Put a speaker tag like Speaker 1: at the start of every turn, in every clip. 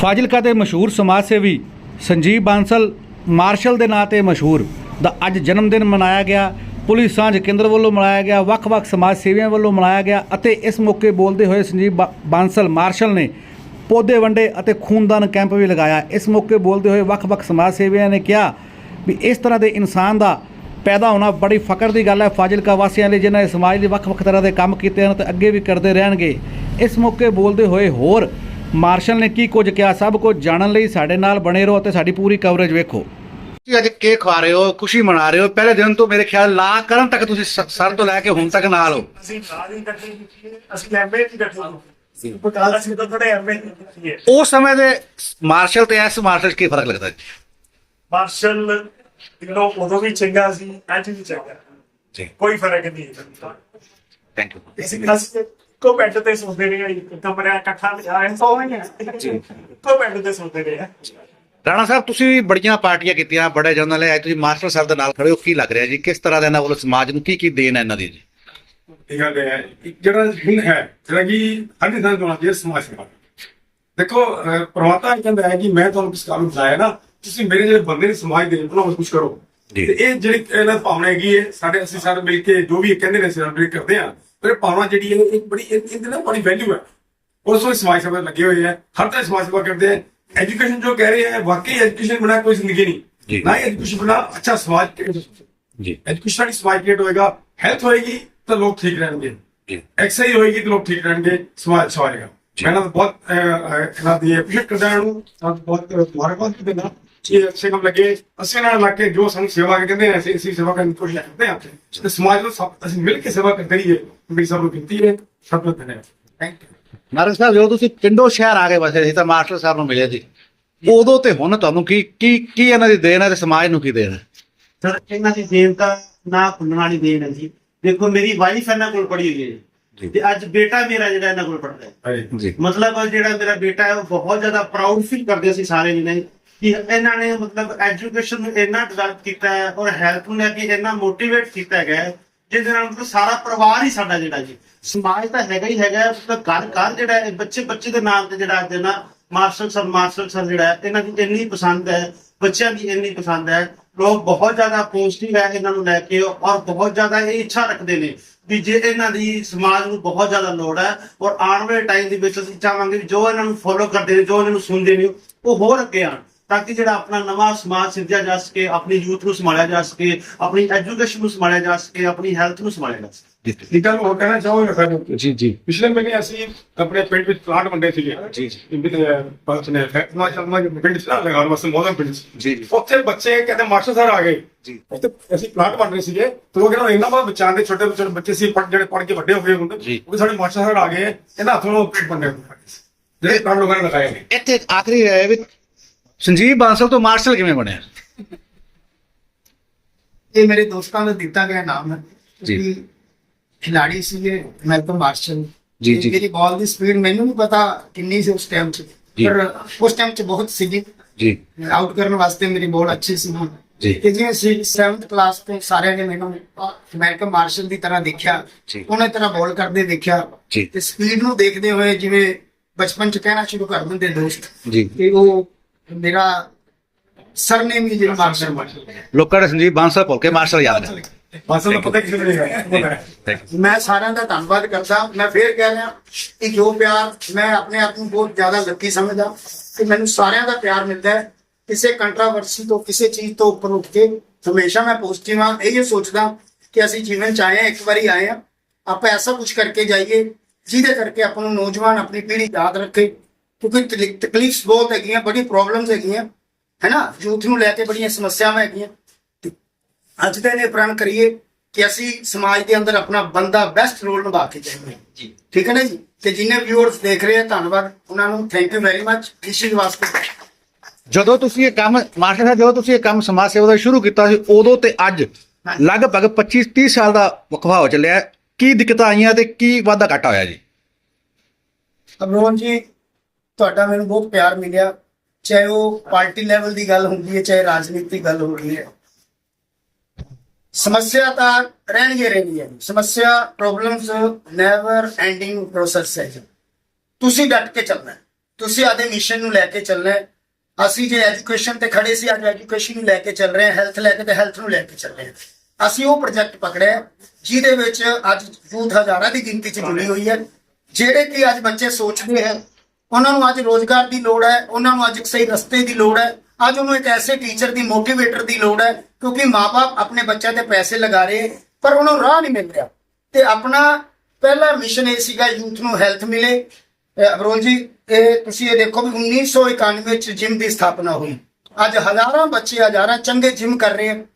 Speaker 1: ਫਾਜ਼ਿਲਕਾ ਦੇ ਮਸ਼ਹੂਰ ਸਮਾਜ ਸੇਵੀ ਸੰਜੀਵ ਬਾਂਸਲ ਮਾਰਸ਼ਲ ਦੇ ਨਾਂ ਤੇ ਮਸ਼ਹੂਰ ਦਾ ਅੱਜ ਜਨਮ ਦਿਨ ਮਨਾਇਆ ਗਿਆ। ਪੁਲਿਸ ਸਾਂਝ ਕੇਂਦਰ ਵੱਲੋਂ ਮਨਾਇਆ ਗਿਆ, ਵੱਖ-ਵੱਖ ਸਮਾਜ ਸੇਵੀਆਂ ਵੱਲੋਂ ਮਨਾਇਆ ਗਿਆ ਅਤੇ ਇਸ ਮੌਕੇ ਬੋਲਦੇ ਹੋਏ ਸੰਜੀਵ ਬਾ- ਬਾਂਸਲ ਮਾਰਸ਼ਲ ਨੇ ਪੌਦੇ ਵੰਡੇ ਅਤੇ ਖੂਨਦਾਨ ਕੈਂਪ ਵੀ ਲਗਾਇਆ। ਇਸ ਮੌਕੇ ਬੋਲਦੇ ਹੋਏ ਵੱਖ-ਵੱਖ ਸਮਾਜ ਸੇਵੀਆਂ ਨੇ ਕਿਹਾ ਵੀ ਇਸ ਤਰ੍ਹਾਂ ਦੇ ਇਨਸਾਨ ਦਾ ਪੈਦਾ ਹੋਣਾ ਬੜੀ ਫਕਰ ਦੀ ਗੱਲ ਹੈ। ਫਾਜ਼ਿਲਕਾ ਵਾਸੀਆਂ ਲਈ ਜਿਨ੍ਹਾਂ ਨੇ ਸਮਾਜ ਲਈ ਵੱਖ-ਵੱਖ ਤਰ੍ਹਾਂ ਦੇ ਕੰਮ ਕੀਤੇ ਹਨ ਤੇ ਅੱਗੇ ਵੀ ਕਰਦੇ ਰਹਿਣਗੇ। ਇਸ ਮੌਕੇ ਬੋਲਦੇ ਹੋਏ ਹੋਰ ਮਾਰਸ਼ਲ ਨੇ ਕੀ ਕੁਝ ਕਿਹਾ ਸਭ ਕੁਝ ਜਾਣਨ ਲਈ ਸਾਡੇ ਨਾਲ ਬਣੇ ਰਹੋ ਅਤੇ ਸਾਡੀ ਪੂਰੀ ਕਵਰੇਜ ਵੇਖੋ। ਤੁਸੀਂ ਅੱਜ ਕੇਕ ਖਾ ਰਹੇ ਹੋ ਖੁਸ਼ੀ ਮਨਾ ਰਹੇ ਹੋ। ਪਹਿਲੇ ਦਿਨ ਤੋਂ ਮੇਰੇ ਖਿਆਲ ਲਾ ਕਰਨ ਤੱਕ ਤੁਸੀਂ ਸਰ ਤੋਂ ਲੈ ਕੇ ਹੁਣ ਤੱਕ ਨਾਲ ਹੋ।
Speaker 2: ਅਸੀਂ ਨਾਲ ਹੀ ਇਕੱਠੇ ਕੀਤੀ ਹੈ ਅਸੀਂ ਐਮਏ ਹੀ ਇਕੱਠੇ ਕੀਤੀ ਹੈ ਬਕਾਲ ਅਸੀਂ ਤਾਂ ਥੋੜੇ ਐਮਏ ਕੀਤੀ ਹੈ
Speaker 1: ਉਸ ਸਮੇਂ ਦੇ ਮਾਰਸ਼ਲ ਤੇ ਇਸ ਮਾਰਸ਼ਲ ਕੀ ਫ਼ਰਕ ਲੱਗਦਾ ਜੀ?
Speaker 2: ਮਾਰਸ਼ਲ ਦਿਲੋਂ ਉਦੋਂ ਵੀ ਚੰਗਾ ਸੀ ਅੱਜ ਵੀ ਚੰਗਾ।
Speaker 1: ਜੀ।
Speaker 2: ਕੋਈ ਫ਼ਰਕ ਨਹੀਂ
Speaker 1: ਥੈਂਕ ਯੂ
Speaker 2: ਅਸੀਂ ਅਸੀਂ ਕੋ ਬੈੱਡ ਤੇ ਸੌਂਦੇ ਰਹੇ ਇੱਕ ਕਮਰਾ ਇਕੱਠਾ ਲਿਆ ਸੌਂਦੇ ਜੀ। ਕੋ ਬੈੱਡ ਤੇ ਸੌਂਦੇ ਰਹੇ
Speaker 1: ਰਾਣਾ ਸਾਹਿਬ ਤੁਸੀਂ ਵੀ ਬੜੀਆਂ ਪਾਰਟੀਆਂ ਕੀਤੀਆਂ ਬੜੇ ਜਨਰਲ ਹੈ ਤੁਸੀਂ ਮਾਸਟਰ ਸਾਹਿਬ ਦੇ ਨਾਲ ਖੜੇ ਹੋ ਕੀ ਲੱਗ ਰਿਹਾ ਜੀ? ਕਿਸ ਤਰ੍ਹਾਂ ਦੇ ਇਹਨਾਂ ਵੱਲੋਂ ਸਮਾਜ ਨੂੰ ਕੀ ਕੀ ਦੇਣ ਹੈ ਇਹਨਾਂ ਦੀ ਜੀ?
Speaker 3: ਇਹ ਗੱਲ ਹੈ ਇੱਕ ਜਿਹੜਾ ਹੁਣ ਹੈ ਜਿਹੜਾ ਕਿ ਹਰ ਇਨਸਾਨ ਨੂੰ ਚਾਹੀਦਾ ਸਮਾਜ ਸੇਵਾ। ਦੇਖੋ ਪ੍ਰਮਾਤਮਾ ਇਹ ਕਹਿੰਦਾ ਹੈ ਕਿ ਮੈਂ ਤੁਹਾਨੂੰ ਕਿਸ ਕੰਮ ਬੁਲਾਇਆ ਨਾ ਤੁਸੀਂ ਮੇਰੇ ਜਿਹੜੇ ਬੰਦੇ ਨੇ ਸਮਾਜ ਦੇ ਉਹਨਾਂ ਕੁਝ ਕਰੋ।
Speaker 1: ਜੀ।
Speaker 3: ਤੇ ਇਹ ਜਿਹੜੀ ਇਹਨਾਂ ਭਾਵਨਾ ਹੈਗੀ ਹੈ ਸਾਡੇ ਅਸੀਂ ਸਾਰੇ ਮਿਲ ਕੇ ਜੋ ਵੀ ਕਹਿੰਦੇ ਨੇ ਸੈਲੀਬ੍ਰੇਟ ਕਰਦੇ ਆ ਪਰ ਭਾਵਨਾ ਜਿਹੜੀ ਹੈ ਇੱਕ ਬੜੀ ਇਹ- ਇਹਦੇ ਨਾਲ ਬੜੀ ਵੈਲਿਊ ਹੈ। ਉਸ ਤੋਂ ਸਮਾਜ ਸੇਵਾ ਲੱਗੇ ਹੋਏ ਹੈ ਹਰ ਤਰ੍ਹਾਂ ਸਮਾਜ ਸੇਵਾ ਕਰਦੇ ਆ ਐਜੂਕੇਸ਼ਨ ਜੋ ਕਹਿ ਰਹੇ ਹੈ ਵਾਕਈ ਐਜੂਕੇਸ਼ਨ ਬਿਨਾ ਕੋਈ ਜ਼ਿੰਦਗੀ। ਨਹੀਂ। ਨਾ ਐਜੂਕੇਸ਼ਨ ਬਿਨਾ ਅੱਛਾ ਸਮਾਜ
Speaker 1: ਜੀ।
Speaker 3: ਐਜੂਕੇਸ਼ਨ ਵਾਲੀ ਸਮਾਜ ਕ੍ਰੀਏਟ ਹੋਏਗਾ? ਹੈਲਥ ਹੋਏਗੀ ਤਾਂ ਲੋਕ ਠੀਕ ਰਹਿਣਗੇ।
Speaker 1: ਜੀ।
Speaker 3: ਐਕਸਰਸਾਈਜ਼ ਹੋਏਗੀ ਤਾਂ ਲੋਕ ਠੀਕ ਰਹਿਣਗੇ। ਸਮਾਜ ਹੋਏਗਾ। ਮੈਂ ਬਹੁਤ ਇਹਨਾਂ ਦੀ ਐਪਰੀਸ਼ੀਏਟ ਕਰਦਾ ਹਾਂ ਬਹੁਤ ਮੁਬਾਰਕਬਾਦ ਦੇਣਾ ਇਹ ਅੱਛੇ ਕੰਮ ਲੱਗੇ। ਅਸੀਂ ਨਾਲ ਲੱਗ ਕੇ ਜੋ ਸਾਨੂੰ ਸੇਵਾ ਕਹਿੰਦੇ ਨੇ ਅਸੀਂ ਅਸੀਂ ਸੇਵਾ ਕਰਨ ਦੀ ਕੋਸ਼ਿਸ਼ ਕਰਦੇ ਹਾਂ ਤੇ ਸਮਾਜ ਨੂੰ ਸਭ ਅਸੀਂ ਮਿਲ ਕੇ ਸੇਵਾ ਕਰਦੇ ਰਹੀਏ। ਮੇਰੀ ਸਭ ਨੂੰ ਬੇਨਤੀ ਹੈ। ਸਭ ਨੂੰ ਧੰਨਵਾਦ। ਥੈਂਕ ਯੂ
Speaker 1: ਨਾਰਕ ਸਾਹਿਬ ਜਦੋਂ ਤੁਸੀਂ ਪਿੰਡੋਂ ਸ਼ਹਿਰ ਆ ਕੇ ਵਸੇ ਸੀ ਤਾਂ ਮਾਸਟਰ ਸਾਹਿਬ ਨੂੰ ਮਿਲੇ ਸੀ ਉਦੋਂ ਤੇ ਹੁਣ ਤੁਹਾਨੂੰ ਕੀ ਕੀ ਕੀ ਇਹਨਾਂ ਦੀ ਦੇਣ ਹੈ ਤੇ ਸਮਾਜ ਨੂੰ ਕੀ ਦੇਣ ਹੈ?
Speaker 4: ਸਰ ਇਹਨਾਂ ਦੀ ਦੇਣ ਤਾਂ ਨਾ ਖੁੱਲਣ ਵਾਲੀ ਦੇਣ ਹੈ ਜੀ। ਦੇਖੋ ਮੇਰੀ ਵਾਈਫ ਇਹਨਾਂ ਕੋਲ ਪੜ੍ਹੀ ਹੋਈ ਹੈ ਤੇ ਅੱਜ ਬੇਟਾ ਮੇਰਾ ਜਿਹੜਾ ਇਹਨਾਂ ਕੋਲ ਪੜ੍ਹਦਾ ਹੈ। ਮਤਲਬ ਉਹ ਜਿਹੜਾ ਮੇਰਾ ਬੇਟਾ ਹੈ ਉਹ ਬਹੁਤ ਜ਼ਿਆਦਾ ਪ੍ਰਾਊਡ ਫੀਲ ਕਰਦੇ ਅਸੀਂ ਸਾਰੇ ਜਣੇ। ਕਿ ਇਹਨਾਂ ਨੇ ਮਤਲਬ ਐਜੂਕੇਸ਼ਨ ਨੂੰ ਇੰਨਾ ਡਿਵੈਲਪ ਕੀਤਾ ਹੈ ਔਰ ਹੈਲਥ ਨੂੰ ਲੈ ਕੇ ਇੰਨਾ ਮੋਟੀਵੇਟ ਕੀਤਾ ਗਿਆ ਹੈ, ਜਿਹਦੇ ਨਾਲ ਮਤਲਬ ਸਾਰਾ ਪਰਿਵਾਰ ਹੀ ਸਾਡਾ ਜਿਹੜਾ ਜੀ। ਸਮਾਜ ਤਾਂ ਹੈਗਾ ਹੀ ਹੈਗਾ ਮਤਲਬ ਘਰ ਘਰ ਜਿਹੜਾ ਬੱਚੇ ਬੱਚੇ ਦੇ ਨਾਮ ਤੇ ਜਿਹੜਾ ਅੱਜ ਨਾ ਮਾਰਸ਼ਲ ਸਰ ਮਾਰਸ਼ਲ ਸਰ ਜਿਹੜਾ ਇਹਨਾਂ ਦੀ ਇੰਨੀ ਪਸੰਦ ਹੈ, ਬੱਚਿਆਂ ਦੀ ਇੰਨੀ ਪਸੰਦ ਹੈ। ਲੋਕ ਬਹੁਤ ਜ਼ਿਆਦਾ ਪੋਜ਼ਿਟਿਵ ਹੈ ਇਹਨਾਂ ਨੂੰ ਲੈ ਕੇ ਔਰ ਬਹੁਤ ਜ਼ਿਆਦਾ ਇਹ ਇੱਛਾ ਰੱਖਦੇ ਨੇ ਵੀ ਜੇ ਇਹਨਾਂ ਦੀ ਸਮਾਜ ਨੂੰ ਬਹੁਤ ਜ਼ਿਆਦਾ ਲੋੜ ਹੈ ਔਰ ਆਉਣ ਵਾਲੇ ਟਾਈਮ ਦੇ ਵਿੱਚ ਅਸੀਂ ਚਾਹਾਂਗੇ ਵੀ ਜੋ ਇਹਨਾਂ ਨੂੰ ਫੋਲੋ ਕਰਦੇ ਨੇ, ਜੋ ਇਹਨਾਂ ਨੂੰ ਸੁਣਦੇ ਨੇ, ਉਹ ਹੋਰ ਅੱਗੇ ਆਣ ਤਾਂ ਕਿ ਜਿਹੜਾ ਆਪਣਾ ਨਵਾਂ ਸਮਾਜ ਸਿਰਜਿਆ ਜਾ ਸਕੇ ਆਪਣੀ ਯੂਥ ਨੂੰ ਸੰਭਾਲਿਆ ਜਾ ਸਕੇ ਆਪਣੀ ਐਜੂਕੇਸ਼ਨ ਨੂੰ ਸੰਭਾਲਿਆ ਜਾ ਸਕੇ ਆਪਣੀ ਹੈਲਥ ਨੂੰ ਸੰਭਾਲਿਆ ਜਾ ਸਕੇ।
Speaker 3: ਇੱਕ ਗੱਲ ਹੋਰ ਕਹਿਣਾ ਚਾਹਾਂਗਾ ਸਾਨੂੰ
Speaker 1: ਜੀ ਜੀ।
Speaker 3: ਪਿਛਲੇ ਮਹੀਨੇ ਅਸੀਂ ਆਪਣੇ ਪਿੰਡ ਵਿੱਚ ਪਲਾਟ ਵੰਡੇ ਸੀਗੇ।
Speaker 1: ਜੀ,
Speaker 3: ਬਸ ਨੇ ਫੈਕਟਰੀ ਚੱਲਣਾ ਕਿ ਪਿੰਡ ਚ ਨਾ ਲਗਾਉਣ ਵਾਸਤੇ ਮੋਦਨ ਪਿੰਡ
Speaker 1: ਜੀ, ਜੀ।
Speaker 3: ਉੱਥੇ ਬੱਚੇ ਕਹਿੰਦੇ ਮਾਸਟਰ ਸਾਹਿਬ ਆ ਗਏ।
Speaker 1: ਜੀ।
Speaker 3: ਉੱਥੇ ਅਸੀਂ ਪਲਾਟ ਵੰਡ ਰਹੇ ਸੀਗੇ। ਤੇ ਉਹ ਕਹਿੰਦਾ ਇੰਨਾ ਬਹੁਤ ਬੱਚਿਆਂ ਦੇ ਛੋਟੇ ਛੋਟੇ ਬੱਚੇ ਸੀ ਪੜ ਜਿਹੜੇ ਪੜ ਕੇ ਵੱਡੇ ਹੋ ਗਏ ਹੁੰਦੇ
Speaker 1: ਜੀ।
Speaker 3: ਉਹ ਸਾਡੇ ਮਾਸਟਰ ਸਾਹਿਬ ਆ ਗਏ। ਇਹਨਾਂ ਹੱਥੋਂ ਪੇਟ ਵੰਡੇ ਸੀ। ਜਿਹੜੇ ਪਲਾਟ ਲੋਕਾਂ ਨੇ ਲਗਾਏ ਨੇ।
Speaker 1: ਇੱਥੇ ਆਖਰੀ ਹੈ ਵੀ ਸੰਜੀਵ ਬਾਂਸਲ ਤੋਂ ਮਾਰਸ਼ਲ ਕਿਵੇਂ ਬਣਿਆ
Speaker 5: ਇਹ ਮੇਰੇ ਦੋਸਤਾਂ ਦਾ ਦਿੱਤਾ ਗਿਆ ਨਾਮ ਹੈ
Speaker 1: ਜੀ।
Speaker 5: ਖਿਲਾੜੀ ਸੀਗੇ ਮੈਲਕਮ ਮਾਰਸ਼ਲ
Speaker 1: ਜੀ,
Speaker 5: ਤੇ
Speaker 1: ਜੀ।
Speaker 5: ਮੇਰੀ ਬਾਲ ਦੀ ਸਪੀਡ ਮੈਨੂੰ ਨਹੀਂ ਪਤਾ ਕਿੰਨੀ ਸੀ ਉਸ ਟਾਈਮ 'ਚ। ਪਰ ਉਸ ਟਾਈਮ 'ਚ ਬਹੁਤ ਸੀਗੀ
Speaker 1: ਜੀ
Speaker 5: ਆਊਟ ਕਰਨ ਵਾਸਤੇ ਮੇਰੀ ਬਾਲ ਅੱਛੀ ਸੀ
Speaker 1: ਜੀ।
Speaker 5: ਕਿ ਜਿਵੇਂ 7th ਕਲਾਸ ਤੋਂ ਸਾਰਿਆਂ ਨੇ ਮੈਨੂੰ ਮੈਲਕਮ ਮਾਰਸ਼ਲ ਦੀ ਤਰ੍ਹਾਂ ਦੇਖਿਆ। ਉਹਨੇ ਤਰ੍ਹਾਂ ਬਾਲ ਕਰਦੇ ਦੇਖਿਆ। ਤੇ ਸਪੀਡ ਨੂੰ ਦੇਖਦੇ ਹੋਏ ਜਿਵੇਂ ਬਚਪਨ 'ਚ ਕਹਿਣਾ ਸ਼ੁਰੂ ਕਰ ਦਿੰਦੇ ਦੋਸਤ
Speaker 1: ਜੀ
Speaker 5: ਕਿ ਉਹ ਮੇਰਾ ਸਰਨੇਮ ਹੀ ਜਿਹੜਾ ਮਾਰਸ਼ਲ
Speaker 1: ਲੋਕਾਂ ਨੇ ਸੰਜੀਵ ਬਾਂਸਲ ਭੁੱਲ ਕੇ ਮਾਰਸ਼ਲ ਯਾਦ ਕਰ
Speaker 3: ਮਾਸਟਰ ਦਾ ਪਤਾ ਕਿਸੇ ਨਹੀਂ ਹੈ।
Speaker 5: ਮੈਂ ਸਾਰਿਆਂ ਦਾ ਧੰਨਵਾਦ ਕਰਦਾ। ਮੈਂ ਫੇਰ ਕਹਿ ਰਿਹਾ ਕਿ ਜੋ ਪਿਆਰ ਮੈਂ ਆਪਣੇ ਆਪ ਨੂੰ ਬਹੁਤ ਜ਼ਿਆਦਾ ਲੱਕੀ ਸਮਝਦਾ ਕਿ ਮੈਨੂੰ ਸਾਰਿਆਂ ਦਾ ਪਿਆਰ ਮਿਲਦਾ ਹੈ। ਕਿਸੇ ਕੰਟਰੋਵਰਸੀ ਤੋਂ ਕਿਸੇ ਚੀਜ਼ ਤੋਂ ਉੱਪਰ ਉੱਠ ਕੇ ਹਮੇਸ਼ਾ ਮੈਂ ਪੋਜ਼ਿਟਿਵ ਹਾਂ। ਇਹ ਸੋਚਦਾ ਕਿ ਅਸੀਂ ਜੀਵਨ ਚ ਆਏ ਹਾਂ ਇੱਕ ਵਾਰੀ ਆਏ ਹਾਂ। ਆਪਾਂ ਐਸਾ ਕੁਝ ਕਰਕੇ ਜਾਈਏ ਜਿਹਦੇ ਕਰਕੇ ਆਪਾਂ ਨੂੰ ਨੌਜਵਾਨ ਆਪਣੀ ਪੀੜ੍ਹੀ ਯਾਦ ਰੱਖੇ। ਕਿਉਂਕਿ ਤਕਲੀ- ਤਕਲੀਫ ਬਹੁਤ ਹੈਗੀਆਂ ਬੜੀ ਪ੍ਰੋਬਲਮਸ ਹੈਗੀਆਂ ਹੈਨਾ? ਯੂਥ ਨੂੰ ਲੈ ਕੇ ਬੜੀਆਂ ਸਮੱਸਿਆਵਾਂ ਹੈਗੀਆਂ। ਅੱਜ ਦੇ ਨੇ ਪ੍ਰਣ ਕਰੀਏ ਕਿ ਅਸੀਂ ਸਮਾਜ ਦੇ ਅੰਦਰ ਆਪਣਾ ਬੰਦਾ ਬੈਸਟ ਰੋਲ ਨਿਭਾ ਕੇ ਜਾਈਏ ਜੀ। ਠੀਕ ਹੈ ਨਾ ਜੀ? ਤੇ ਜਿੰਨੇ ਵਿਊਅਰਸ ਦੇਖ ਰਹੇ ਆ ਧੰਨਵਾਦ। ਉਹਨਾਂ ਨੂੰ ਥੈਂਕ ਯੂ ਵੈਰੀ ਮੱਚ ਇਸ਼ੀ ਵਾਸਤੇ
Speaker 1: ਜਦੋਂ ਤੁਸੀਂ ਇਹ ਕੰਮ ਮਾਸਟਰ ਸਾਹਿਬ ਜਦੋਂ ਤੁਸੀਂ ਇਹ ਕੰਮ ਸਮਾਜ ਸੇਵਾ ਦਾ ਸ਼ੁਰੂ ਕੀਤਾ ਸੀ ਉਦੋਂ ਤੇ ਅੱਜ ਲਗਭਗ 25 30 ਸਾਲ ਦਾ ਵਕਫਾ ਹੋ ਚੱਲਿਆ। ਕੀ ਦਿੱਕਤਾਂ ਆਈਆਂ ਤੇ ਕੀ ਵਾਧਾ ਘਾਟਾ ਹੋਇਆ ਜੀ?
Speaker 5: ਅਮਰੋਨ ਜੀ ਤੁਹਾਡਾ ਮੈਨੂੰ ਬਹੁਤ ਪਿਆਰ ਮਿਲਿਆ। ਚਾਹੇ ਉਹ ਪਾਰਟੀ ਲੈਵਲ ਦੀ ਗੱਲ ਹੁੰਦੀ ਹੈ, ਚਾਹੇ ਰਾਜਨੀਤਿਕ ਗੱਲ ਹੁੰਦੀ ਹੈ। ਸਮੱਸਿਆ ਤਾਂ ਰਹਿਣਗੇ ਰਹਿਣੀ ਹੈ ਸਮੱਸਿਆ ਪ੍ਰੋਬਲਮਸ ਨੈਵਰ ਐਂਡਿੰਗ ਪ੍ਰੋਸੈਸ ਹੈ ਤੁਸੀਂ ਡਟ ਕੇ ਚੱਲਣਾ ਤੁਸੀਂ ਆਦੇ ਮਿਸ਼ਨ ਨੂੰ ਲੈ ਕੇ ਚੱਲਣਾ ਅਸੀਂ ਜੇ ਐਜੂਕੇਸ਼ਨ ਤੇ ਖੜੇ ਸੀ, ਅੱਜ ਐਜੂਕੇਸ਼ਨ ਨੂੰ ਲੈ ਕੇ ਚੱਲ ਰਹੇ ਹਾਂ। ਹੈਲਥ ਲੈ ਕੇ ਤੇ ਹੈਲਥ ਨੂੰ ਲੈ ਕੇ ਚੱਲ ਰਹੇ ਹਾਂ। ਅਸੀਂ ਉਹ ਪ੍ਰੋਜੈਕਟ ਪਕੜਿਆ ਜਿਹਦੇ ਵਿੱਚ ਅੱਜ ਯੂਥ ਹਜ਼ਾਰਾਂ ਦੀ ਗਿਣਤੀ 'ਚ ਜੁੜੀ ਹੋਈ ਹੈ। ਜਿਹੜੇ ਕਿ ਅੱਜ ਬੱਚੇ ਸੋਚਦੇ ਹੈ ਉਹਨਾਂ ਨੂੰ ਅੱਜ ਰੋਜ਼ਗਾਰ ਦੀ ਲੋੜ ਹੈ, ਉਹਨਾਂ ਨੂੰ ਅੱਜ ਇੱਕ ਸਹੀ ਰਸਤੇ ਦੀ ਲੋੜ ਹੈ, ਅੱਜ ਉਹਨੂੰ ਇੱਕ ਐਸੇ ਟੀਚਰ ਦੀ ਮੋਟੀਵੇਟਰ ਦੀ ਲੋੜ ਹੈ ਕਿਉਂਕਿ ਮਾਪੇ ਆਪਣੇ ਬੱਚਿਆਂ ਤੇ ਪੈਸੇ ਲਗਾ ਰਹੇ ਪਰ ਉਹਨਾਂ ਨੂੰ ਰਾਹ ਨਹੀਂ ਮਿਲ ਰਿਹਾ। ਤੇ ਆਪਣਾ ਪਹਿਲਾ ਮਿਸ਼ਨ ਇਹ ਸੀਗਾ ਯੂਥ ਨੂੰ ਹੈਲਥ ਮਿਲੇ। ਅਹ ਅਬਰੋਲ ਜੀ, ਇਹ ਤੁਸੀਂ ਇਹ ਦੇਖੋ ਵੀ 1991 ਚ ਜਿਮ ਦੀ ਸਥਾਪਨਾ ਹੋਈ। ਅੱਜ ਹਜ਼ਾਰਾਂ ਬੱਚੇ ਹਜ਼ਾਰਾਂ ਚੰਗੇ ਜਿਮ ਕਰ ਰਹੇ ਹਨ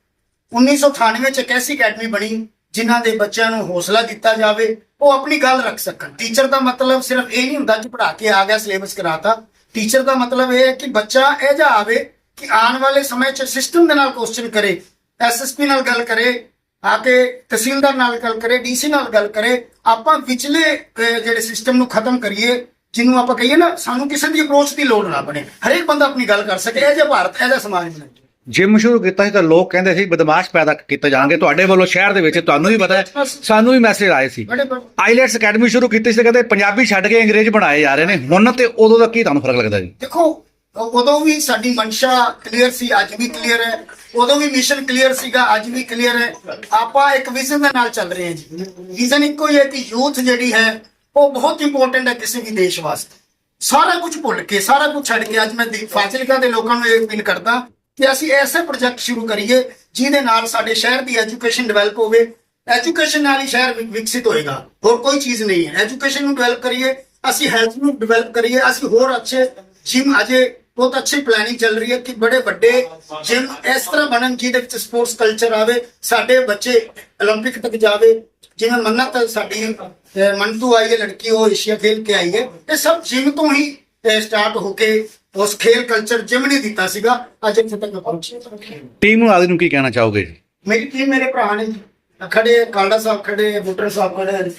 Speaker 5: 1998 ਚ ਇੱਕ ਐਸੀ ਅਕੈਡਮੀ ਬਣੀ ਜਿਨ੍ਹਾਂ ਦੇ ਬੱਚਿਆਂ ਨੂੰ ਹੌਸਲਾ ਦਿੱਤਾ ਜਾਵੇ, ਉਹ ਆਪਣੀ ਗੱਲ ਰੱਖ ਸਕਣ। ਟੀਚਰ ਦਾ ਮਤਲਬ ਸਿਰਫ ਇਹ ਨਹੀਂ ਹੁੰਦਾ ਕਿ ਪੜ੍ਹਾ ਕੇ ਆ ਗਿਆ ਸਿਲੇਬਸ ਕਰਾਤਾ। ਟੀਚਰ ਦਾ ਮਤਲਬ ਇਹ ਹੈ ਕਿ ਬੱਚਾ ਇਹ ਜਿਹਾ ਆਵੇ ਕਿ ਆਉਣ ਵਾਲੇ ਸਮੇਂ 'ਚ ਸਿਸਟਮ ਦੇ ਨਾਲ ਕੁਐਸਚਨ ਕਰੇ ਐਸਐਸਪੀ ਨਾਲ ਗੱਲ ਕਰੇ, ਆ ਕੇ ਤਹਿਸੀਲਦਾਰ ਨਾਲ ਗੱਲ ਕਰੇ ਡੀਸੀ ਨਾਲ ਗੱਲ ਕਰੇ। ਆਪਾਂ ਵਿਚਲੇ ਜਿਹੜੇ ਸਿਸਟਮ ਨੂੰ ਖਤਮ ਕਰੀਏ, ਜਿਹਨੂੰ ਆਪਾਂ ਕਹੀਏ ਨਾ, ਸਾਨੂੰ ਕਿਸੇ ਦੀ ਅਪਰੋਚ ਦੀ ਲੋੜ ਨਾ ਬਣੇ। ਹਰੇਕ ਬੰਦਾ ਆਪਣੀ ਗੱਲ ਕਰ ਸਕੇ, ਇਹ ਜਿਹਾ ਭਾਰਤ, ਇਹ ਜਿਹਾ ਸਮਾਜ ਬਣੇ।
Speaker 1: ਜਿਮ ਸ਼ੁਰੂ ਕੀਤਾ ਸੀ ਤਾਂ ਲੋਕ ਕਹਿੰਦੇ ਸੀ ਬਦਮਾਸ਼ ਪੈਦਾ ਕੀਤੇ ਜਾਣਗੇ। ਤੁਹਾਡੇ ਵੱਲੋਂ ਸ਼ਹਿਰ ਦੇ ਵਿੱਚ ਤੁਹਾਨੂੰ ਵੀ ਪਤਾ ਹੈ ਸਾਨੂੰ ਵੀ ਮੈਸੇਜ ਆਏ ਸੀ। ਆਈਲੈਟਸ ਅਕੈਡਮੀ ਸ਼ੁਰੂ ਕੀਤੀ ਸੀ ਕਹਿੰਦੇ ਪੰਜਾਬੀ ਛੱਡ ਕੇ ਅੰਗਰੇਜ਼ ਬਣਾਏ ਜਾ ਰਹੇ ਨੇ। ਹੁਣ ਤੇ ਉਦੋਂ ਦਾ ਕੀ ਤੁਹਾਨੂੰ ਫ਼ਰਕ ਲੱਗਦਾ ਜੀ?
Speaker 5: ਦੇਖੋ ਉਦੋਂ ਵੀ ਸਾਡੀ ਮਨਸ਼ਾ ਕਲੀਅਰ ਸੀ ਅੱਜ ਵੀ ਕਲੀਅਰ ਹੈ। ਉਦੋਂ ਵੀ ਮਿਸ਼ਨ ਕਲੀਅਰ ਸੀਗਾ ਅੱਜ ਵੀ ਕਲੀਅਰ ਹੈ। ਆਪਾਂ ਇੱਕ ਵਿਜ਼ਨ ਦੇ ਨਾਲ ਚੱਲ ਰਹੇ ਹਾਂ ਜੀ। ਵਿਜ਼ਨ ਇੱਕੋ ਹੀ ਹੈ ਕਿ ਯੂਥ ਜਿਹੜੀ ਹੈ ਉਹ ਬਹੁਤ ਇੰਪੋਰਟੈਂਟ ਹੈ ਕਿਸੇ ਵੀ ਦੇਸ਼ ਵਾਸਤੇ। ਸਾਰਾ ਕੁਝ ਭੁੱਲ ਕੇ ਸਾਰਾ ਕੁਝ ਛੱਡ ਕੇ ਅੱਜ ਮੈਂ ਫਾਜ਼ਿਲਕਾ ਦੇ ਲੋਕਾਂ ਨੂੰ ਇਹ ਅਪੀਲ ਕਰਦਾ ਕਿ ਅਸੀਂ ਐਸੇ ਪ੍ਰੋਜੈਕਟ ਸ਼ੁਰੂ ਕਰੀਏ ਜਿਹਦੇ ਨਾਲ ਸਾਡੇ ਸ਼ਹਿਰ ਦੀ ਐਜੂਕੇਸ਼ਨ ਡਿਵੈਲਪ ਹੋਵੇ ਐਜੂਕੇਸ਼ਨ ਨਾਲ ਹੀ ਸ਼ਹਿਰ ਵਿ- ਵਿਕਸਿਤ ਹੋਏਗਾ ਹੋਰ ਕੋਈ ਚੀਜ਼ ਨਹੀਂ ਹੈ ਐਜੂਕੇਸ਼ਨ ਨੂੰ ਡਿਵੈਲਪ ਕਰੀਏ ਅਸੀਂ ਹੈਲਥ ਨੂੰ ਡਿਵੈਲਪ ਕਰੀਏ ਅਸੀਂ ਹੋਰ ਅੱਛੇ ਜਿਮ ਅਜੇ ਬਹੁਤ ਅੱਛੀ ਪਲੈਨਿੰਗ ਚੱਲ ਰਹੀ ਹੈ ਕਿ ਬੜੇ ਵੱਡੇ ਜਿਮ ਇਸ ਤਰ੍ਹਾਂ ਬਣਨ ਜਿਹਦੇ ਵਿੱਚ ਸਪੋਰਟਸ ਕਲਚਰ ਆਵੇ ਸਾਡੇ ਬੱਚੇ 올림픽 ਤੱਕ ਜਾਵੇ ਜਿਵੇਂ ਮੰਨਤ ਸਾਡੀ ਅਹ, ਮੰਤੂ ਆਈ ਹੈ ਲੜਕੀ ਉਹ ਏਸ਼ੀਆ ਖੇਲ ਕੇ ਆਈ ਹੈ ਇਹ ਸਭ ਜਿਮ ਤੋਂ ਹੀ ਸਟਾਰਟ ਹੋ ਕੇ ਉਸ ਖੇਲ ਕਲਚਰ ਜਿਮ ਨੇ ਦਿੱਤਾ ਸੀਗਾ ਅੱਜ ਇੱਥੇ ਤੱਕ ਪਹੁੰਚੇ।
Speaker 1: ਟੀਮ ਨੂੰ ਆਦਿ ਨੂੰ ਕੀ ਕਹਿਣਾ ਚਾਹੋਗੇ?
Speaker 5: ਮੇਰੀ ਟੀਮ ਮੇਰੇ ਭਰਾ ਨੇ ਖੜੇ ਕਾਲੜਾ ਸਾਹਿਬ ਖੜੇ ਬੁੱਟਰ ਸਾਹਿਬ ਖੜੇ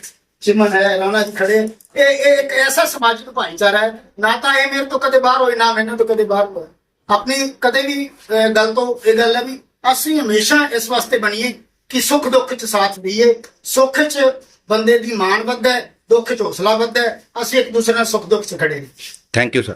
Speaker 5: ਚਿਮਨ ਹੈ ਰਾਣਾ ਖੜੇ। ਇਹ ਇਹ ਇੱਕ ਐਸਾ ਸਮਾਜਿਕ ਭਾਈਚਾਰਾ ਹੈ ਨਾ ਤਾਂ ਇਹ ਮੇਰੇ ਤੋਂ ਕਦੇ ਬਾਹਰ ਹੋਏ ਨਾ ਮੈਨੂੰ ਤੋਂ ਕਦੇ ਬਾਹਰ ਹੋਏ। ਆਪਣੀ ਕਦੇ ਵੀ ਗੱਲ ਤੋਂ ਇਹ ਗੱਲ ਹੈ ਵੀ ਅਸੀਂ ਹਮੇਸ਼ਾ ਇਸ ਵਾਸਤੇ ਬਣੀਏ ਕਿ ਸੁੱਖ ਦੁੱਖ 'ਚ ਸਾਥ ਦਈਏ। ਸੁੱਖ 'ਚ ਬੰਦੇ ਦੀ ਮਾਣ ਵੱਧਦਾ ਦੁੱਖ 'ਚ ਹੌਸਲਾ ਵੱਧਦਾ ਅਸੀਂ ਇੱਕ ਦੂਸਰੇ ਨਾਲ ਸੁੱਖ ਦੁੱਖ 'ਚ ਖੜੇ ਨੇ
Speaker 1: thank you sir